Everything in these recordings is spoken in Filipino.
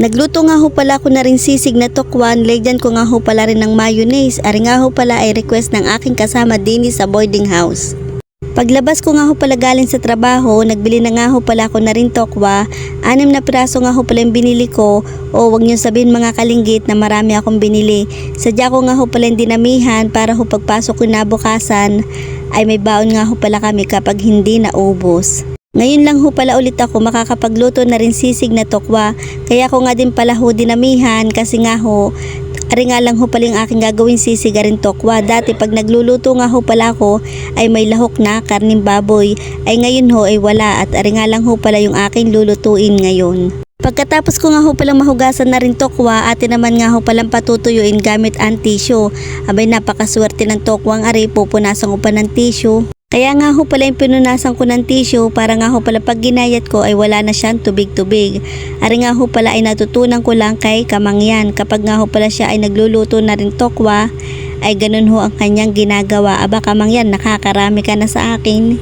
Nagluto nga ho pala ako na rin sisig na tokwan, legyan ko nga ho pala rin ng mayonnaise. Ari nga ho pala ay request ng aking kasama din sa boarding house. Paglabas ko nga ho pala galing sa trabaho, nagbili na nga ho pala ako na rin tokwa. Anim na piraso nga ho pala yung binili ko. O wag niyo sabihin mga kalinggit na marami akong binili. Sadya ko nga ho pala yung dinamihan para ho pagpasok ko na bukasan ay may baon nga ho pala kami kapag hindi naubos. Ngayon lang ho pala ulit ako makakapagluto na rin sisig na tokwa. Kaya ko nga din pala ho dinamihan kasi nga ho, ari nga lang ho pala yung aking gagawin sisig rin tokwa. Dati pag nagluluto nga ho pala ako ay may lahok na karning baboy. Ay ngayon ho ay wala at ari nga lang ho pala yung aking lulutuin ngayon. Pagkatapos ko nga ho palang mahugasan na rin tokwa, ate naman nga ho palang patutuyuin gamit ang tissue. Abay napakaswerte ng tokwang ari, pupunasan ko pa ng tissue. Kaya nga ho pala yung pinunasan ko ng tissue para nga ho pala pag ginayat ko ay wala na siyang tubig-tubig. Ari nga ho pala ay natutunan ko lang kay Kamangyan. Kapag nga ho pala siya ay nagluluto na rin tokwa, ay ganun ho ang kanyang ginagawa. Aba Kamangyan, nakakarami ka na sa akin.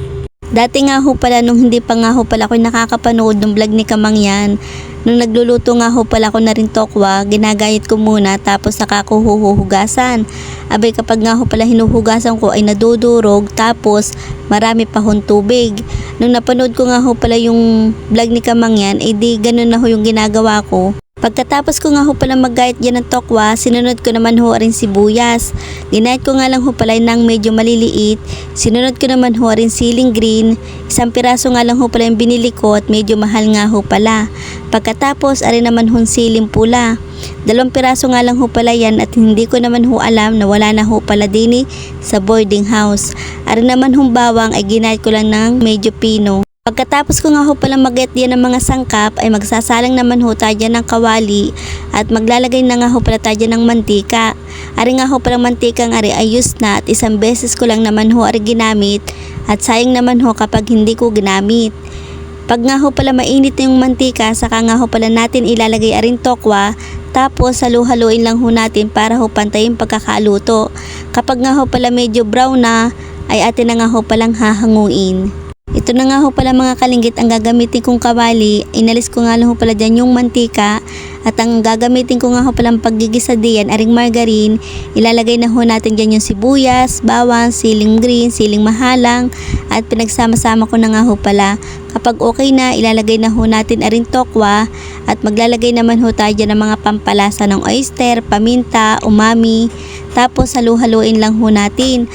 Dati nga ho pala nung hindi pa nga ho pala ako nakakapanood ng vlog ni Kamangyan, nung nagluluto nga ho pala ako na rin tokwa, ginagayat ko muna tapos saka ko huhugasan. Abay kapag nga ho pala hinuhugasan ko ay nadudurog tapos marami pa hong tubig. Nung napanood ko nga ho pala yung vlog ni Kamangyan, eh di ganun na ho yung ginagawa ko. Pagkatapos ko nga ho pala maggayat dyan ng tokwa, sinunod ko naman ho rin sibuyas. Ginayat ko nga lang ho pala ng medyo maliliit. Sinunod ko naman ho rin siling green. Isang piraso nga lang ho pala yung binili ko at medyo mahal nga ho pala. Pagkatapos, ari naman hong siling pula. Dalawang piraso nga lang ho pala yan at hindi ko naman ho alam na wala na ho pala din eh sa boarding house. Ari naman hong bawang ay ginayat ko lang ng medyo pino. Pagkatapos ko nga ho pala mag-get yan ng mga sangkap ay magsasalang naman ho tayo ng kawali at maglalagay na nga ho pala tayo ng mantika. Ari nga ho pala mantika ng ari ayos na at isang beses ko lang naman ho ari ginamit at sayang naman ho kapag hindi ko ginamit. Pag nga ho pala mainit na yung mantika, saka nga ho pala natin ilalagay aring tokwa, tapos halu-haluin lang ho natin para ho pantayin pagkakaluto. Kapag nga ho pala medyo brown na, ay atin na nga ho palang hahanguin. Ito na nga ho pala mga kalinggit ang gagamitin kong kawali. Inalis ko nga lang ho pala dyan yung mantika. At ang gagamitin ko nga ho pala paggigisa diyan, aring margarine. Ilalagay na ho natin dyan yung sibuyas, bawang, siling green, siling mahalang. At pinagsama-sama ko na nga ho pala. Kapag okay na, ilalagay na ho natin aring tokwa. At maglalagay naman ho tayo dyan ng mga pampalasa ng oyster, paminta, umami. Tapos halu-haluin lang ho natin.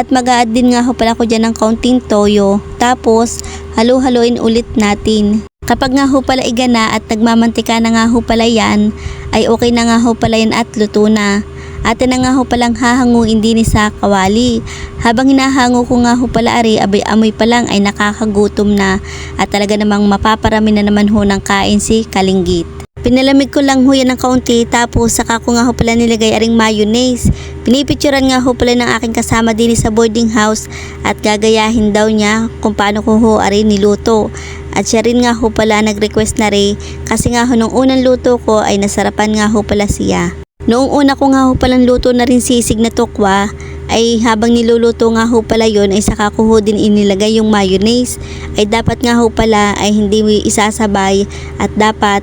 At mag-a-add din nga ho pala ko dyan ng kaunting toyo. Tapos, halu-haluin ulit natin. Kapag nga ho pala igana at nagmamantika na nga ho pala yan, ay okay na nga ho pala yan at luto na. Ate na nga ho palang hahanguin din sa kawali. Habang hinahango ko nga ho pala ari, abay amoy pa lang ay nakakagutom na at talaga namang mapaparami na naman ho ng kain si Kalinggit. Pinalamig ko lang ho yan ng kaunti tapos saka ko nga ho pala nilagay aring mayonnaise. Pinipicturan nga ho pala ng aking kasama din sa boarding house at gagayahin daw niya kung paano ko ho ari niluto. At siya rin nga ho pala nag-request na rin kasi nga ho nung unang luto ko ay nasarapan nga ho pala siya. Noong una ko nga ho palang luto na rin sisig na tokwa ay habang niluluto nga ho pala yon ay saka ko ho din inilagay yung mayonnaise ay dapat nga ho pala ay hindi isasabay at dapat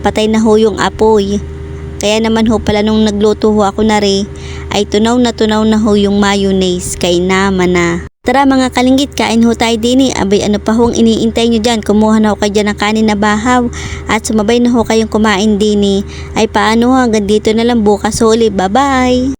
patay na ho yung apoy. Kaya naman ho pala nung nagluto ho ako na rin, ay tunaw na tunaw na ho yung mayonnaise kay naman na. Tara mga kalinggit, kain ho tayo din eh. Abay ano pa hong iniintay nyo dyan, kumuha na ho kayo dyan ng kanin na bahaw at sumabay na ho kayong kumain din eh. Ay paano ho, hanggang dito na lang bukas huli. Bye bye!